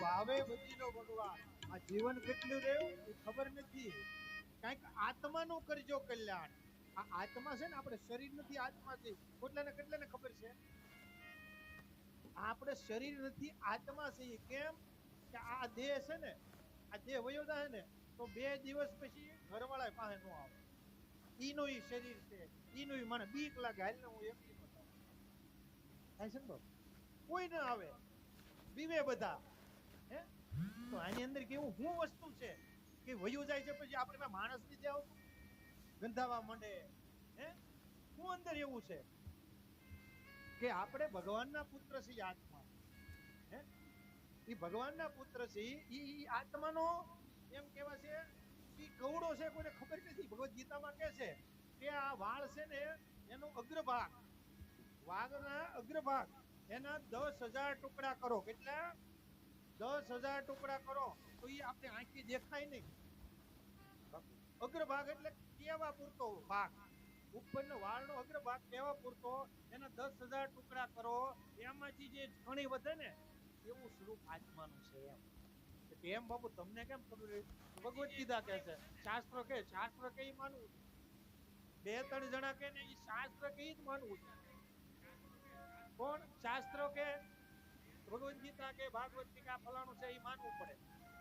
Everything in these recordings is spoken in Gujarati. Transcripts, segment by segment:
ભાવે બદલો ભગવાન. આ જીવન કેટલું રહ્યું એ ખબર નથી. કાંઈક આત્માનું કરજો કલ્યાણ. આ આત્મા છે ને આપણે શરીર નથી, આત્મા છે. કેટલાને કેટલાને ખબર છે? આપણે શરીર નથી, આત્મા છે કેમ? કે આ દેહ છે ને, આ દેહ વયોદા છે ને, તો બે દિવસ પછી ઘરવાળા પાસે નો આવે. ઈનો ઈ શરીર છે, ઈનો ઈ મને બીક લાગે હાલ હું એકલી થાય છે ને બાબુ કોઈ ના આવે. બીવે બધા. હે? તો આની અંદર કેવું શું વસ્તુ છે? કે વયું જાય છે, પછી આપણે પાસે માણસ નથી આવતું ગંધાવા માંડે, હે? શું અંદર એવું છે? કે આપણે ભગવાનના પુત્ર છીએ આત્મા. હે? એ ભગવાનના પુત્ર છે ઈ આત્માનો, એમ કહેવા છે એ કવડો છે કોઈને ખબર નથી. ભગવદ્ ગીતામાં કહે છે કે આ વાળ છે ને, એનો અગ્રભાગ. વાઘના અગ્રભાગ. એના દસ હજાર ટુકડા કરો. કેટલા? દસ હજાર ટુકડા કરો, તો એ આપણે આંખી દેખાય નહીં. અગ્રભાગ એટલે કેવા પૂરતો ભાગ? ઉપરનો વાળનો અગ્રભાગ કેવા પૂરતો? એના દસ હજાર ટુકડા કરો, એમાંથી જે ઘણી વધે ને, એવું સ્વરૂપ આત્માનું છે એમ. એમ બાબુ તમને કેમ ખબર? ભગવદ ગીતા કહે છે, શાસ્ત્ર કે શાસ્ત્ર કે માનવું. બે ત્રણ જણા કે ને એ શાસ્ત્ર કે જ માનવું છે. કોણ? શાસ્ત્ર કે ભગવદ ગીતા કે ભાગવત ગીતા ફલાણું છે એ માનવું પડે.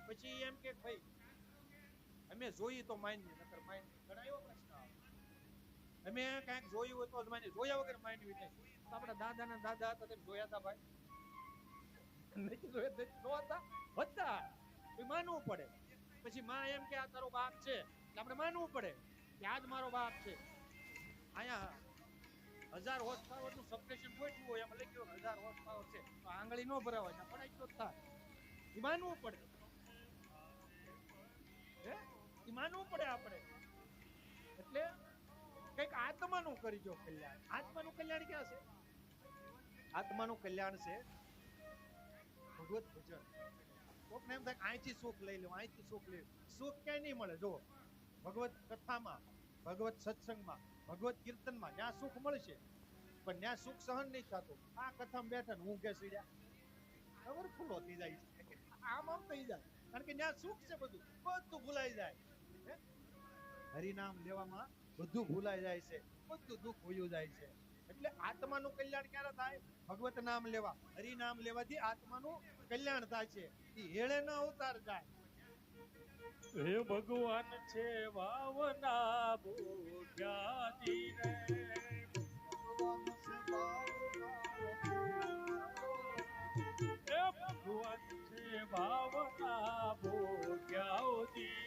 પછી એમ કે ભાઈ, અમે જોઈએ તો માનીએ, નકર માનીએ. ઘણા પ્રશ્ન અમે કાંઈક જોયું હોય તો જ માનીએ. જોયા વગર માનવી નહીં. આપણા દાદા ને દાદા હતા તેમ જોયા હતા ભાઈ. નહીં જોયા જોતા હતા. એ માનવું પડે. પછી માં એમ કે, આ તારો બાપ છે. આપણે માનવું પડે કે આ જ મારો બાપ છે. અહીંયા હજાર હોર્સ પાવરનું સબસ્ટેશન ગોઠવું હોય, એમાં આંગળી નો ભરાવા જા પણ તો થાય. માનવું પડે. હે? એ માનવું પડે આપણે. એટલે કંઈક આત્માનું કરજો કલ્યાણ. આત્માનું કલ્યાણ ક્યાં છે? આત્માનું કલ્યાણ છે ભગવત ભજન. કોકને એમ થાય અહીંથી સુખ લઈ લો અહીંથી સુખ લઈ સુખ ક્યાંય નહીં મળે. જો ભગવત કથામાં, ભગવત સત્સંગમાં, ભગવત કીર્તનમાં જ્યાં સુખ મળશે પણ ત્યાં સુખ સહન નહીં થતું. આ કથમ બેઠન હું કે સીડ્યા. ખબર ફૂલો થઈ જાય આમ આમ થઈ જાય. કારણ કે ત્યાં સુખ છે બધું. બધું ભૂલાઈ જાય? હરિનામ લેવામાં બધું ભૂલાઈ જાય છે. બધું દુઃખ ભૂયું જાય છે. એટલે આત્માનું કલ્યાણ ક્યારે થાય? ભગવત નામ લેવા. હરિનામ લેવાથી આત્માનું કલ્યાણ થાય છે. એ હેળે ન અવતાર જાય. હે ભગવાન છે વાવના ભોગ્યાજી છે ભોગ્યાઓ ભોગ્યાજી